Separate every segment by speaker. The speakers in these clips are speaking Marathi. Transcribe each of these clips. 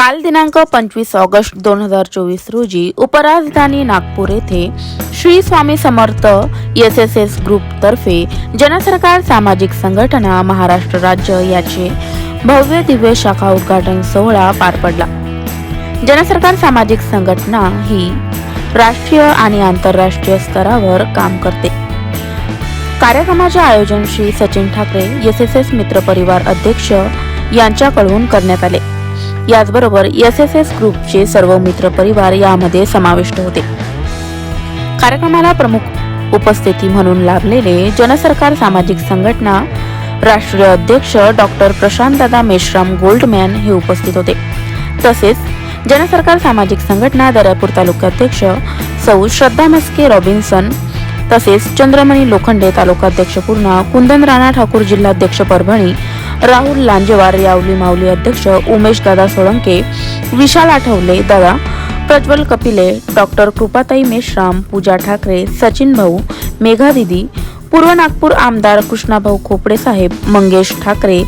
Speaker 1: काल दिनांक पंचवीस ऑगस्ट दोन हजार चोवीस रोजी उपराजधानी नागपूर येथे Shri Swami Samarth S S S group तर्फे जनसरकार सामाजिक संघटना महाराष्ट्र राज्य याचे भव्य दिव्य शाखा उद्घाटन सोहळा पार पडला. जनसरकार सामाजिक संघटना ही राष्ट्रीय आणि आंतरराष्ट्रीय स्तरावर काम करते. कार्यक्रमाचे आयोजन Shri Sachin Thackeray S S S मित्र परिवार अध्यक्ष यांच्याकडून करण्यात आले. याचबरोबर एस एस एस ग्रुपचे सर्व मित्र परिवार यामध्ये समाविष्ट होते. कार्यक्रमाला प्रमुख उपस्थिती म्हणून लाभलेले जनसरकार सामाजिक संघटना राष्ट्रीय अध्यक्ष डॉक्टर प्रशांतदादा मेश्राम गोल्डमॅन हे उपस्थित होते. तसेच जनसरकार सामाजिक संघटना दर्यापूर तालुकाध्यक्ष सौ श्रद्धा मस्के रॉबिन्सन तसेच चंद्रमणी लोखंडे तालुकाध्यक्ष पूर्णा कुंदन राणा ठाकूर जिल्हाध्यक्ष परभणी राहुल लांजेवार यावली माऊली अध्यक्ष उमेश दादा सोळंके विशाल आठवले दादा प्रज्वल कपिले डॉक्टर कृपाताई मेश्राम पूजा ठाकरे सचिन भाऊ मेघा दिदी पूर्व नागपूर आमदार कृष्णाभाऊ खोपडे साहेब मंगेश ठाकरे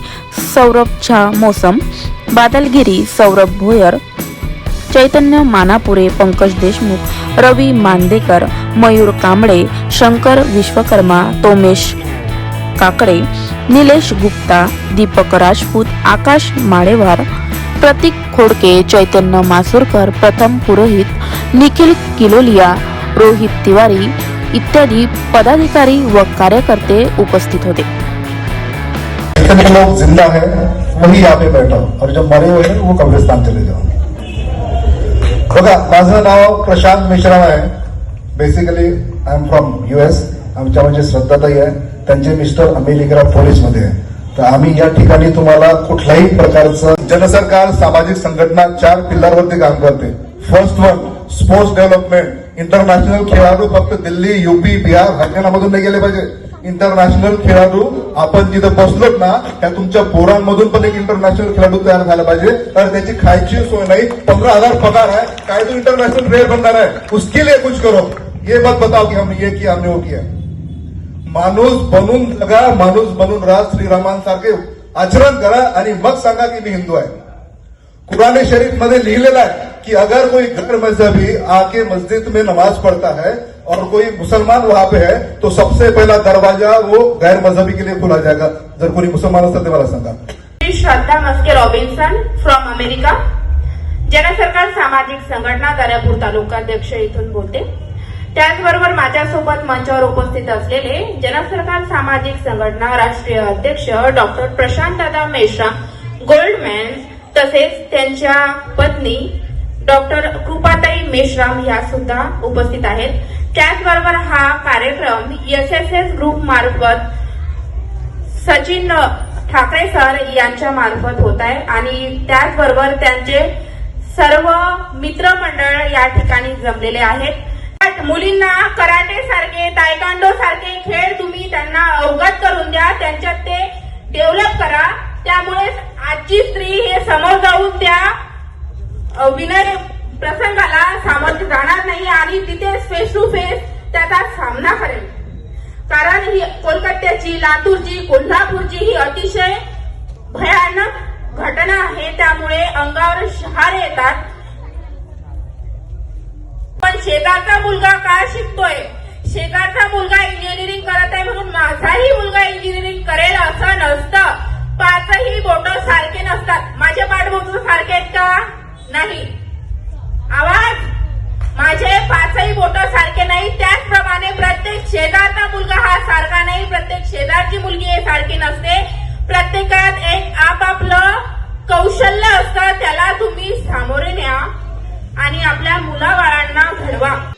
Speaker 1: सौरभ झा मोसम बादलगिरी सौरभ भोयर चैतन्य मानापुरे पंकज देशमुख रवी मांदेकर मयूर कांबळे शंकर विश्वकर्मा तोमेश काकडे निलेश गुप्ता दीपक राजपूत आकाश माळेवार प्रतीक खोडके चैतन्य मासुरकर प्रथम पुरोहित निखिल किलोलिया रोहित तिवारी इत्यादी पदाधिकारी व कार्यकर्ते उपस्थित होते.
Speaker 2: लोग जिंदा है वही यहाँ पे बैठा और जो मरे हुए हैं वो कब्रिस्तान चले जाओ बघा माझं नाव प्रशांत मिश्रा आहे. Basically I am from US आमच्या म्हणजे श्रद्धाताई आहे. त्यांचे मिस्टर अमेरिका पोलीसमध्ये. आहे तर आम्ही या ठिकाणी तुम्हाला कुठल्याही प्रकारचं जनसरकार सामाजिक संघटना चार पिल्लरवरती काम करते. First one sports development international खेळाडू फक्त दिल्ली युपी बिहार हरियाणामधून नाही गेले पाहिजे. इंटरनॅशनल खेळाडू आपण जिथं बसलोत ना त्या तुमच्या पोरांमधून पण एक इंटरनॅशनल खेळाडू तयार झाला पाहिजे. तर त्याची खायची सोय नाही. पंधरा हजार पगार आहे. काय तो इंटरनॅशनल प्लेयर बनणार आहे? उसके लिए कुछ करो. ये मत बताओ कि हमने ये किया हमने वो किया. माणूस बनून जगा माणूस बनून राज श्रीरामांसारखे आचरण करा आणि मग सांगा की मी हिंदू आहे. कुरान शरीफ मध्ये लिहिलेला है कि अगर कोई गैर मजहबी आके मस्जिद में नमाज़ पढ़ता है और कोई मुसलमान वहाँ पे है तो सबसे पहला दरवाज़ा वो गैर मजहबी के लिए खोला जाएगा। जर कोई मुसलमान असतं ते मला सांगा
Speaker 3: Shraddha Maske Robinson from America. जनसरकार सामाजिक संघटना दर्यापूर तालुकाध्यक्ष इथून बोलते। त्याचबरोबर माझ्यासोबत मंचावर उपस्थित असलेले जनसरकार सामाजिक संघटना राष्ट्रीय अध्यक्ष डॉक्टर प्रशांत दादा मेश्राम गोल्डमॅन तसेच त्यांच्या पत्नी डॉक्टर कृपाताई मेश्राम या सुद्धा उपस्थित आहेत. त्याचबरोबर हा कार्यक्रम एस एस एस ग्रुप मार्फत सचिन ठाकरे सर यांच्या मार्फत होत आहे आणि त्याचबरोबर त्यांचे सर्व मित्रमंडळ या ठिकाणी जमलेले आहेत. मुलींना कराटे सारखे तायकांडो सारखे खेळ तुम्ही त्यांना अवगत करून द्या त्यांच्यात ते डेव्हलप करा. त्यामुळे आजची स्त्री हे समोर जाऊन त्या विनय प्रसंगाला सामोरं जाणार नाही आणि तिथे फेस टू फेस त्याचा सामना करेल. कारण ही कोलकात्याची लातूरची कोल्हापूरची ही अतिशय भयानक घटना आहे. त्यामुळे अंगावर शहारे येतात. पण शेजारचा मुलगा काय शिकतोय? शेजारचा मुलगा इंजिनिअरिंग करत आहे म्हणून माझाही मुलगा इंजिनिअरिंग करेल असं नसतं. पाचही बोट सारखे नसतात. माझे पाठ बोट सारखे आहेत का? नाही. आवाज? माझे पाचही बोट सारखे नाही. त्याचप्रमाणे प्रत्येक शेजारचा मुलगा हा सारखा नाही. प्रत्येक शेजारची मुलगी हे सारखी नसते. प्रत्येकात एक आपापलं कौशल्य असतं. त्याला तुम्ही सामोरे न्या. आणि आपल्या मुलाबाळांना घडवा.